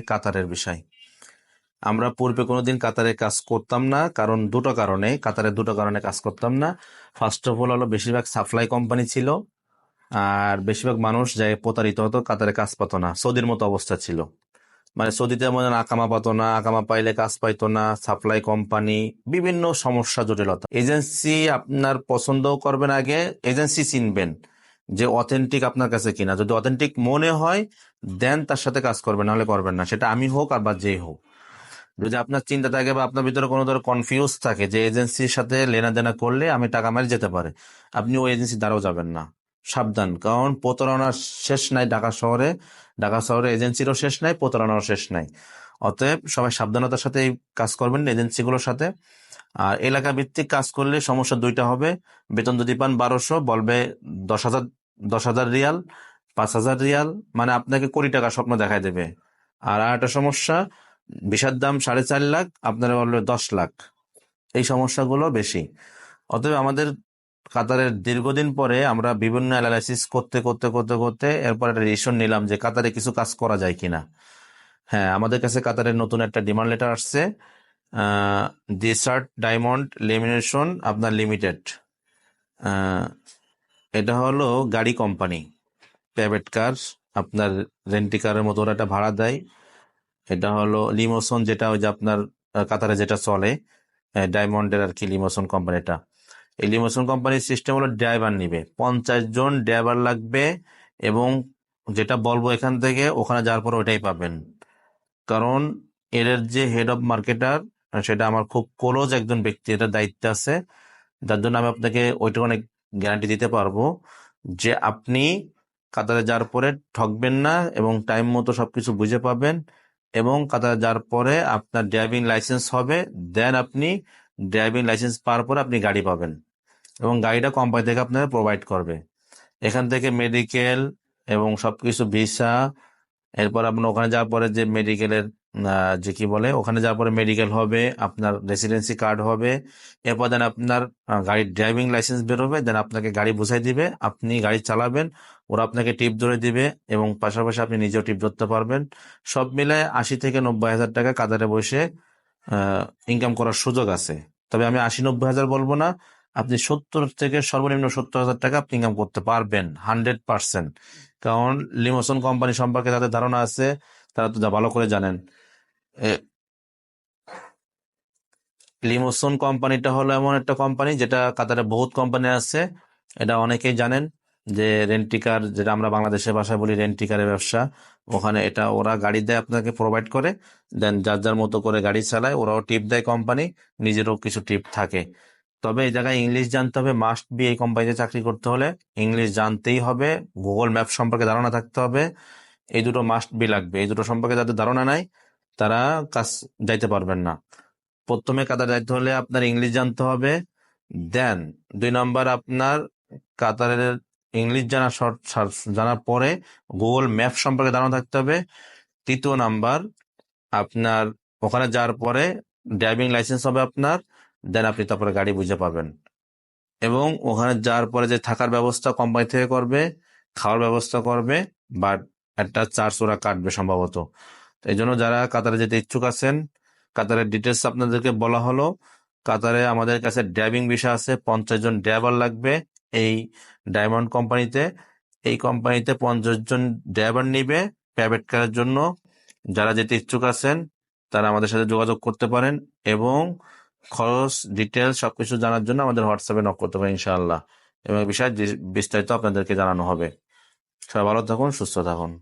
কাতারের বিষয়। আমরা পূর্বে কোনোদিন কাতারে কাজ করতাম না, কারণ দুটো কারণে। কাতারের দুটো কারণে কাজ করতাম না। ফার্স্ট অফ অল হলো বেশিরভাগ সাপ্লাই কোম্পানি ছিল, আর বেশিরভাগ মানুষ যায় প্রতারিত হতো, কাতারে কাজ পাতো না। সৌদির মতো অবস্থা ছিল। মানে সৌদিতে মনে আকামা পাতো না, আকামা পাইলে কাজ পাইতো না সাপ্লাই কোম্পানি বিভিন্ন সমস্যা, জটিলতা। এজেন্সি আপনার পছন্দও করবেন আগে, এজেন্সি চিনবেন। যে অথেন্টিক আপনার কাছে কিনা। যদি অথেন্টিক মনে হয় দেন তার সাথে কাজ করবেন, নাহলে করবেন না। সেটা আমি হোক আর বা যেই হোক। যদি আপনার চিন্তা থাকে বা আপনার ভিতরে কোনো ধরনের কনফিউজ থাকে, যে এজেন্সির সাথে লেনাদেনা করলে আমি টাকা মারি যেতে পারে, আপনি ওই এজেন্সি দ্বারাও যাবেন না। সাবধান, কারণ প্রতারণার শেষ নাই ঢাকা শহরে। ঢাকা শহরে এজেন্সিরও শেষ নাই, প্রতারণারও শেষ নাই। অতএব সবাই সাবধানতার সাথে এই কাজ করবেন এজেন্সিগুলোর সাথে। আর এলাকা ভিত্তিক কাজ করলে সমস্যা দুইটা হবে। বেতন যদি পান বারোশো, বলবে দশ হাজার দশ হাজার রিয়াল, পাঁচ হাজার রিয়াল মানে আপনাকে কোটি টাকা স্বপ্ন দেখায় দেবে। আর একটা সমস্যা ভিসার দাম সাড়ে চার লাখ, আপনারা বলবে দশ লাখ। এই সমস্যাগুলো বেশি। অতএব আমাদের কাতারের দীর্ঘদিন পরে আমরা বিভিন্ন অ্যানালাইসিস করতে করতে করতে করতে এরপর একটা ডিসিশন নিলাম যে কাতারে কিছু কাজ করা যায় কিনা। হ্যাঁ আমাদের কাছে কাতারের নতুন একটা ডিমান্ড লেটার আসছে। ডিসার্ট ডায়মন্ড লেমিনেশন আপনার লিমিটেড এটা হলো গাড়ি কোম্পানি প্রাইভেট কার আপনার রেন্টি কারের মতো ওরা একটা ভাড়া দেয়। এটা হলো লিমোসন যেটা ওই যে আপনার কাতারে যেটা চলে ডায়মন্ডের আর কি লিমোসন কোম্পানিটা এই লিমোসন কোম্পানির সিস্টেম হলো ড্রাইভার নিবে। পঞ্চাশ জন ড্রাইভার লাগবে এবং যেটা বলব এখান থেকে, ওখানে যাওয়ার পর ওইটাই পাবেন। কারণ এর যে হেড অফ মার্কেটার সেটা আমার খুব ক্লোজ একজন ব্যক্তি, এটার দায়িত্বে আছে। যার জন্য আমি আপনাকে ওইটা অনেক গ্যারান্টি দিতে পারব যে আপনি কাতারে যাওয়ার পরে ঠকবেন না এবং টাইম মতো সবকিছু বুঝে পাবেন এবং কাতারে যাওয়ার পরে আপনার ড্রাইভিং লাইসেন্স হবে দেন আপনি ড্রাইভিং লাইসেন্স পাওয়ার পরে আপনি গাড়ি পাবেন এবং গাড়িটা কোম্পানি থেকে আপনার প্রোভাইড করবে। এখান থেকে মেডিকেল এবং সবকিছু ভিসা এরপর আপনার ওখানে যাওয়ার পরে যে মেডিকেলের যে কি বলে, ওখানে যাওয়ার পরে মেডিকেল হবে, আপনার রেসিডেন্সি কার্ড হবে, এরপর দেন আপনার গাড়ির ড্রাইভিং লাইসেন্স বেরোবে দেন আপনাকে গাড়ি বুঝাই দিবে, আপনি গাড়ি চালাবেন, ওরা আপনাকে টিপ ধরে দিবে এবং পাশাপাশি আপনি নিজেও টিপ ধরতে পারবেন। সব মিলে আশি থেকে নব্বই হাজার টাকা কাতারে বসে ইনকাম করার সুযোগ আছে। তবে আমি আশি নব্বই হাজার বলব না, আপনি সত্তর থেকে সর্বনিম্ন সত্তর হাজার টাকা আপনি ইনকাম করতে পারবেন হান্ড্রেড পার্সেন্ট কারণ লিমোসন কোম্পানি সম্পর্কে তাদের ধারণা আছে, তারা তো যা ভালো করে জানেন। লিমোসন কোম্পানিটা হলো এমন একটা কোম্পানি যেটা কাতারে বহুত কোম্পানি আছে। এটা অনেকেই জানেন যে রেন্টিকার, যেটা আমরা বাংলাদেশের ভাষায় বলি রেন্টিকারের ব্যবসা, ওখানে এটা ওরা গাড়ি দেয় আপনাকে প্রোভাইড করে দেন যার যার মতো করে গাড়ি চালায়, ওরাও টিপ দেয় কোম্পানি, নিজেরও কিছু টিপ থাকে। তবে এই জায়গায় ইংলিশ জানতে হবে মাস্ট বি এই কোম্পানিতে চাকরি করতে হলে ইংলিশ জানতেই হবে গুগল ম্যাপ সম্পর্কে ধারণা থাকতে হবে, এই দুটো মাস্ট বি লাগবে। এই দুটো সম্পর্কে যাদের ধারণা নাই তারা কাজ যাইতে পারবেন না। প্রথমে কাতার যাইতে হলে আপনার ইংলিশ জানতে হবে। দেন দুই নম্বর আপনার কাতারের ইংলিশ জানা জানার পরে গুগল ম্যাপ সম্পর্কে ধারণা থাকতে হবে। তৃতীয় নাম্বার, আপনার ওখানে যাওয়ার পরে ড্রাইভিং লাইসেন্স হবে আপনার। দেন আপনি তারপরে গাড়ি বুঝে পাবেন। এবং ওখানে যাওয়ার পরে যে থাকার ব্যবস্থা কোম্পানি থেকে করবে, খাওয়ার ব্যবস্থা করবে বা একটা চার্জ ওরা কাটবে সম্ভবত। এই জন্য যারা কাতারে যেতে ইচ্ছুক আছেন, কাতারের ডিটেলস আপনাদেরকে বলা হলো। কাতারে আমাদের কাছে ড্রাইভিং বিষয় আছে, পঞ্চাশ জন ড্রাইভার লাগবে এই ডায়মন্ড কোম্পানিতে এই কোম্পানিতে পঞ্চাশ জন ড্রাইভার নিবে প্রাইভেট কারের জন্য। যারা যেতে ইচ্ছুক আছেন, তারা আমাদের সাথে যোগাযোগ করতে পারেন এবং খরচ ডিটেলস সবকিছু জানার জন্য আমাদের হোয়াটসঅ্যাপে নক করতে পারেন ইনশাআল্লাহ। এবং বিষয়ে বিস্তারিত আপনাদেরকে জানানো হবে। সবাই ভালো থাকুন, সুস্থ থাকুন।